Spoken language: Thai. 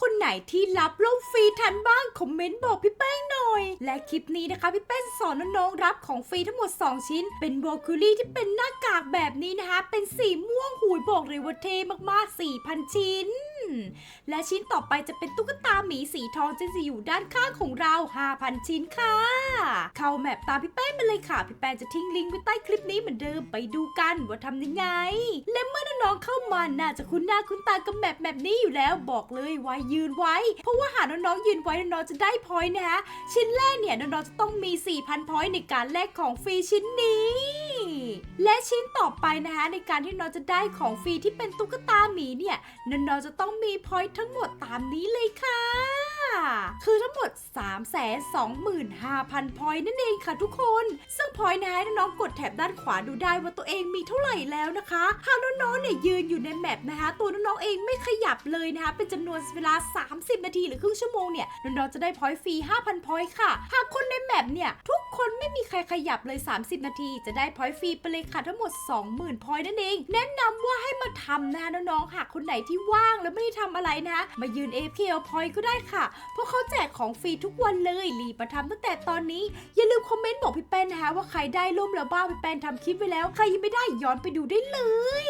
คนไหนที่รับร่มฟรีทันบ้างคอมเมนต์บอกพี่แป้งหน่อย และคลิปนี้นะคะพี่แป้งสอนน้องๆรับของฟรีทั้งหมด 2 ชิ้น เป็นโบคูลี่ที่เป็นหน้ากากแบบนี้นะคะ เป็นสีม่วงหูยบอกเลยว่าเท่มากๆ4,000 ชิ้น และชิ้นต่อไปจะเป็นตุ๊กตาหมีสีทองซึ่จะอยู่ด้านข้างของเรา 5,000 ชิ้นค่ะ เข้าแมปตามพี่แป้งมาเลยค่ะ พี่แป้งจะทิ้งลิงก์ไว้ใต้คลิปนี้เหมือนเดิมไปดูกันว่าทำยังไง และเมื่อน้องๆเข้ามาน่าจะคุ้นหน้าคุ้นตากับแมปแบบนี้อยู่แล้วบอกเลยไว้ยืนไว้ เพราะว่าหากน้องๆยืนไว้น้องๆจะได้พอยต์นะคะชิ้นแรกเนี่ยน้องๆจะต้องมี 4,000พอยต์ในการแลกของฟรีชิ้นนี้ และชิ้นต่อไปนะคะในการที่น้องจะได้ของฟรีที่เป็นตุ๊กตาหมีเนี่ยน้องจะต้องมีพอยต์ทั้งหมดตามนี้เลยค่ะ คือทั้งหมด 325,000 พอยต์นั่นเองค่ะทุกคน ซึ่งพอยต์นะคะน้องกดแถบด้านขวาดูได้ว่าตัวเองมีเท่าไหร่แล้วนะคะหากน้องๆเนี่ยยืนอยู่ในแมปนะคะ ตัวน้องๆเองไม่ขยับเลยนะคะเป็นจำนวนเวลา 30 นาทีหรือครึ่งชั่วโมงเนี่ยน้องๆจะได้พอยต์ฟรี5,000พอยต์ค่ะ หากคนในแมปเนี่ยทุ คนไม่มีใครขยับเลย 30 นาที จะได้พอยต์ฟรีไปเลยค่ะทั้งหมด 20,000พอยต์นั่นเอง แนะนำว่าให้มาทำนะคะน้องๆหากคนไหนที่ว่างแล้วไม่ได้ทำอะไรนะ มายืน AFK เอาพอยต์ก็ได้ค่ะ เพราะเขาแจกของฟรีทุกวันเลยรีบมาทำตั้งแต่ตอนนี้ อย่าลืมคอมเมนต์บอกพี่แป้นนะคะว่าใครได้ร่มแล้วบ้างพี่แป้นทำคลิปไว้แล้ว ใครยังไม่ได้ย้อนไปดูได้เลย